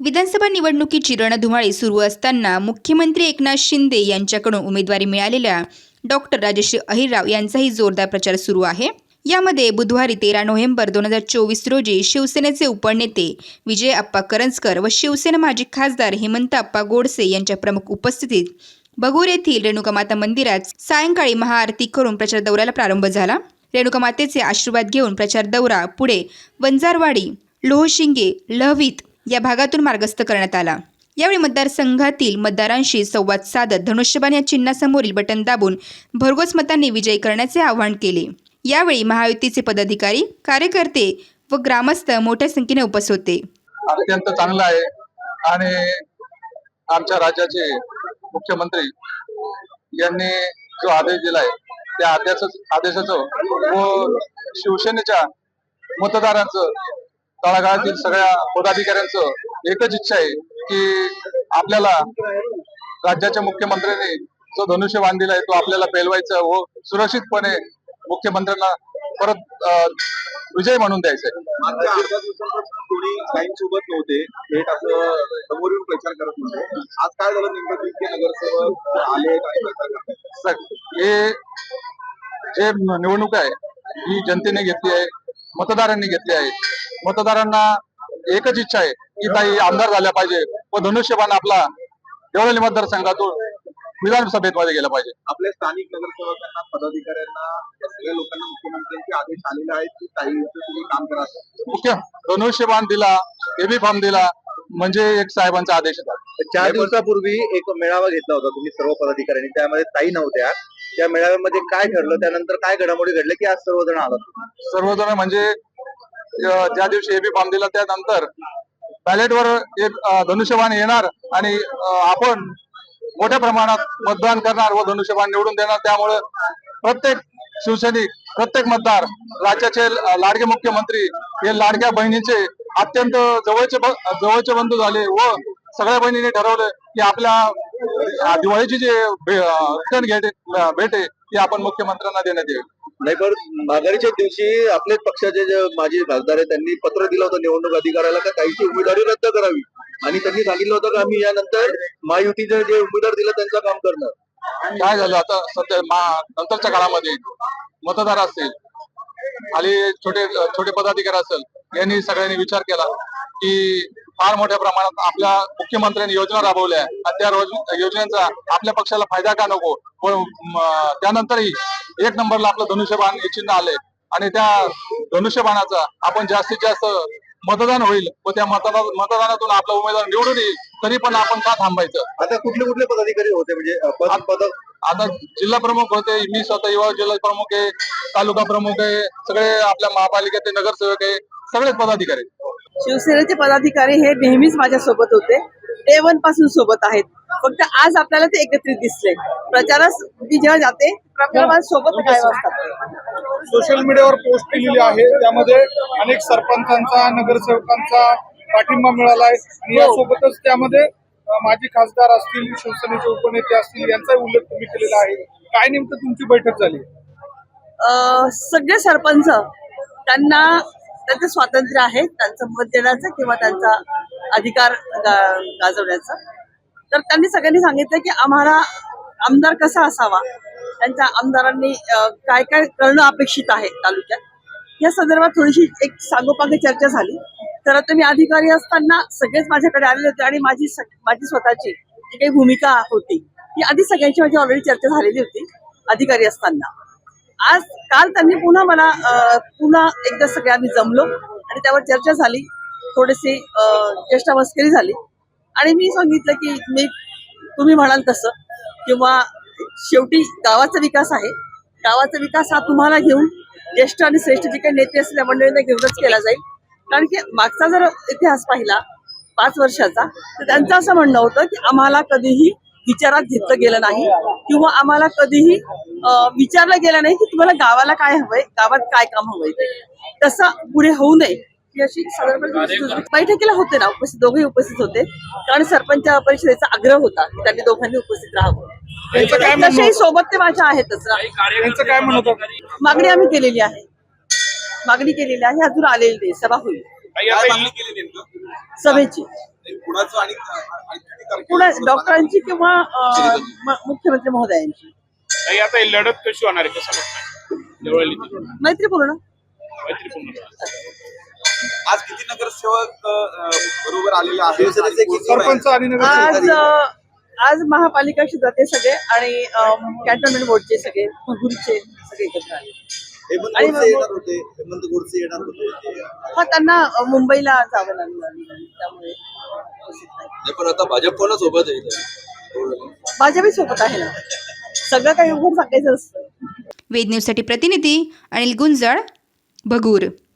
विधानसभा निवडणुकीची रणधुमाळी सुरू असताना मुख्यमंत्री एकनाथ शिंदे यांच्याकडून उमेदवारी मिळालेल्या डॉक्टर राजश्री अहिरराव यांचाही जोरदार प्रचार सुरू आहे. यामध्ये बुधवारी तेरा नोव्हेंबर दोन हजार चोवीस रोजी शिवसेनेचे उपनेते विजय आप्पा करंजकर व शिवसेना माजी खासदार हेमंत आप्पा गोडसे यांच्या प्रमुख उपस्थितीत बगोर येथील रेणुकामाता मंदिरात सायंकाळी महाआरती करून प्रचार दौऱ्याला प्रारंभ झाला. रेणुकामातेचे आशीर्वाद घेऊन प्रचार दौरा पुढे वंजारवाडी लोहशिंगे लहवीत या भागातून मार्गस्थ करण्यात आला. यावेळी मतदारसंघातील मतदारांशी संवाद साधत धनुष्यबाण या चिन्हासमोरील बटन दाबून भरघोस मतांनी विजयी करण्याचे आवाहन केले. यावेळी महायुतीचे पदाधिकारी कार्यकर्ते व ग्रामस्थ मोठ्या संख्येने उपस्थित होते. अत्यंत चांगला आहे. आणि आमच्या राज्याचे मुख्यमंत्री यांनी जो आदेश दिलाय त्या आदेश आदेशाचं व शिवसेनेच्या मतदारांचं तळागाळातील सगळ्या पदाधिकाऱ्यांचं एकच इच्छा आहे की आपल्याला राज्याच्या मुख्यमंत्र्यांनी जो धनुष्य बांधिलाय तो आपल्याला पेलवायचा व सुरक्षितपणे मुख्यमंत्र्यांना परत विजय म्हणून द्यायचा आहे. नव्हते. थेट असं प्रचार करत नव्हते. आज काय झालं नेमकं? नगरसेवक आले हे जे निवडणूक आहे ही जनतेने घेतली आहे मतदारांनी घेतली आहे. मतदारांना एकच इच्छा आहे की काही आमदार झाल्या पाहिजे. व धनुष्यबाण आपला देवळाली मतदारसंघातून विधानसभेत मध्ये गेला पाहिजे. आपल्या स्थानिक नगरसेवकांना पदाधिकाऱ्यांना या सगळ्या लोकांना मुख्यमंत्र्यांचे आदेश आलेले आहेत की काही तुम्ही काम करा. मुख्य धनुष्यबाण दिला एबी फॉर्म दिला म्हणजे एक साहेबांचा आदेश होता. चार दिवसापूर्वी एक मेळावा घेतला होता तुम्ही सर्व पदाधिकाऱ्यांनी. त्यामध्ये ताई नव्हत्या. त्या मेळाव्यामध्ये काय ठरलं? त्यानंतर काय घडामोडी घडल्या की आज सर्वजण आलात? सर्वजण म्हणजे ज्या दिवशी एबी फॉर्म दिला त्यानंतर बॅलेटवर एक धनुष्यबाण येणार आणि आपण मोठ्या प्रमाणात मतदान करणार व धनुष्यबाण निवडून देणार. त्यामुळे प्रत्येक शिवसैनिक प्रत्येक मतदार राज्याचे लाडके मुख्यमंत्री हे लाडक्या बहिणीचे अत्यंत जवळचे जवळचे बंधू झाले व सगळ्या बहिणीने ठरवलं की आपल्या दिवाळीची जे रिटर्न भेट आहे ती आपण मुख्यमंत्र्यांना देण्यात येईल. नाही पण माघारीच्या दिवशी आपलेच पक्षाचे जे माजी खासदार आहे त्यांनी पत्र दिलं होतं निवडणूक अधिकाऱ्याला का काहीची उमेदवारी रद्द करावी. आणि त्यांनी सांगितलं होतं की आम्ही यानंतर महायुतीचे जे उमेदवार दिलं त्यांचं काम करणार. काय झालं आता? सध्या मा- नंतरच्या काळामध्ये मतदार असतील आणि छोटे छोटे पदाधिकारी असेल यांनी सगळ्यांनी विचार केला की फार मोठ्या प्रमाणात आपल्या मुख्यमंत्र्यांनी योजना राबवल्या आणि त्या रोज- योजनेचा आपल्या पक्षाला फायदा का नको? पण त्यानंतरही एक नंबरला आपलं धनुष्यबाण हे चिन्ह आले आणि त्या धनुष्यबाणाचा आपण जास्तीत जास्त मतदान होईल व त्या मतदान मतदानातून आपला उमेदवार निवडून येईल तरी पण आपण का थांबायचं? आता कुठले कुठले पदाधिकारी होते? म्हणजे पद आता जिल्हा प्रमुख होते मी स्वतः युवा जिल्हा प्रमुख आहे तालुका प्रमुख आहे सगळे आपल्या महापालिकेचे नगरसेवक आहे सगळेच पदाधिकारी. शिवसेनेचे पदाधिकारी हे नेहमीच माझ्या सोबत होते. डे वनपासून सोबत आहेत. फक्त आज आपल्याला ते एकत्रित दिसले. प्रचारास मी जेव्हा जाते सोबत काय सोशल मीडियावर पोस्ट केलेली आहे. त्यामध्ये अनेक सरपंचांचा नगरसेवकांचा पाठिंबा मिळाला आहे. आणि यासोबतच त्यामध्ये माजी खासदार असतील शिवसेनेचे उपनेते असतील यांचाही उल्लेख तुम्ही केलेला आहे. काय नेमकं तुमची बैठक झाली? सगळे सरपंच त्यांना त्यांचं स्वातंत्र्य आहे त्यांचं मत देण्याचं किंवा त्यांचा अधिकार गाजवण्याचा. तर त्यांनी सगळ्यांनी सांगितलं की आम्हाला आमदार कसा असावा? त्यांच्या आमदारांनी काय काय करणं अपेक्षित आहे तालुक्यात? या संदर्भात थोडीशी एक सांगोपांग चर्चा झाली. तर आता मी अधिकारी असताना सगळेच माझ्याकडे आलेले होते आणि माझी माझी स्वतःची जी काही भूमिका होती ती आधी सगळ्यांची माझी ऑलरेडी चर्चा झालेली होती अधिकारी असताना. आज काल त्यांनी पुन्हा मला पुन्हा एकदा सगळे आम्ही जमलो आणि त्यावर चर्चा झाली. थोडीशी चेष्टा मस्करी झाली. आणि मी सांगितलं की मी तुम्ही म्हणाल तसं. किंवा शेवटी गावाचा विकास आहे. गावाचा विकास हा तुम्हाला घेऊन ज्येष्ठ आणि श्रेष्ठ जे काही नेते असतील त्या मंडळींना घेऊनच केला जाईल. कारण की मागचा जर इतिहास पाहिला पाच वर्षाचा तर त्यांचं असं म्हणणं होतं की आम्हाला कधीही विचारात घेतलं गेलं नाही. किंवा आम्हाला कधीही विचारलं गेलं नाही की तुम्हाला गावाला काय हवंय गावात काय काम हवंय तसं पुढे होऊ नये. ही अशी बैठकीला होते ना उपस्थित दोघेही उपस्थित होते. कारण सरपंच परिषदेचा आग्रह होता की त्यांनी दोघांनी उपस्थित राहावं. त्यांचं काय म्हणणं तसेही होतं? सोबत ते माझ्या आहेतच ना. त्यांचं काय म्हणत होतं? मागणी आम्ही केलेली आहे. मागणी केलेली आहे अजून आलेली नाही. सभा होईल. सभेची. पुढे डॉक्टरांची किंवा मुख्यमंत्री महोदयांची. ताई, आता ही लढत कशी होणार आहे कसं बघताय? मैत्रीपूर्ण. मैत्रीपूर्ण. आज किती नगरसेवक अ, बरोबर आलेले आहेत? आणि? सरपंच आणि नगरसेवक. आज अं, आज महापालिका क्षेत्रातले सगळे आणि कॅन्टोन्मेंट बोर्डचे सगळे भगूरचे सगळे एकत्र आले. हेमंत आणि गोडसे मग- येणार होते हेमंत गोडसे येणार होते. हा त्यांना अं, मुंबईला जावं लागलं. त्यामुळे नाही. नाही, पण आता भाजप पण सोबत आहे भाजपही सोबत आहे ना. सगळं काही उघड सांगायचं असतं. वेद न्यूजसाठी प्रतिनिधी अनिल गुंजाळ भगूर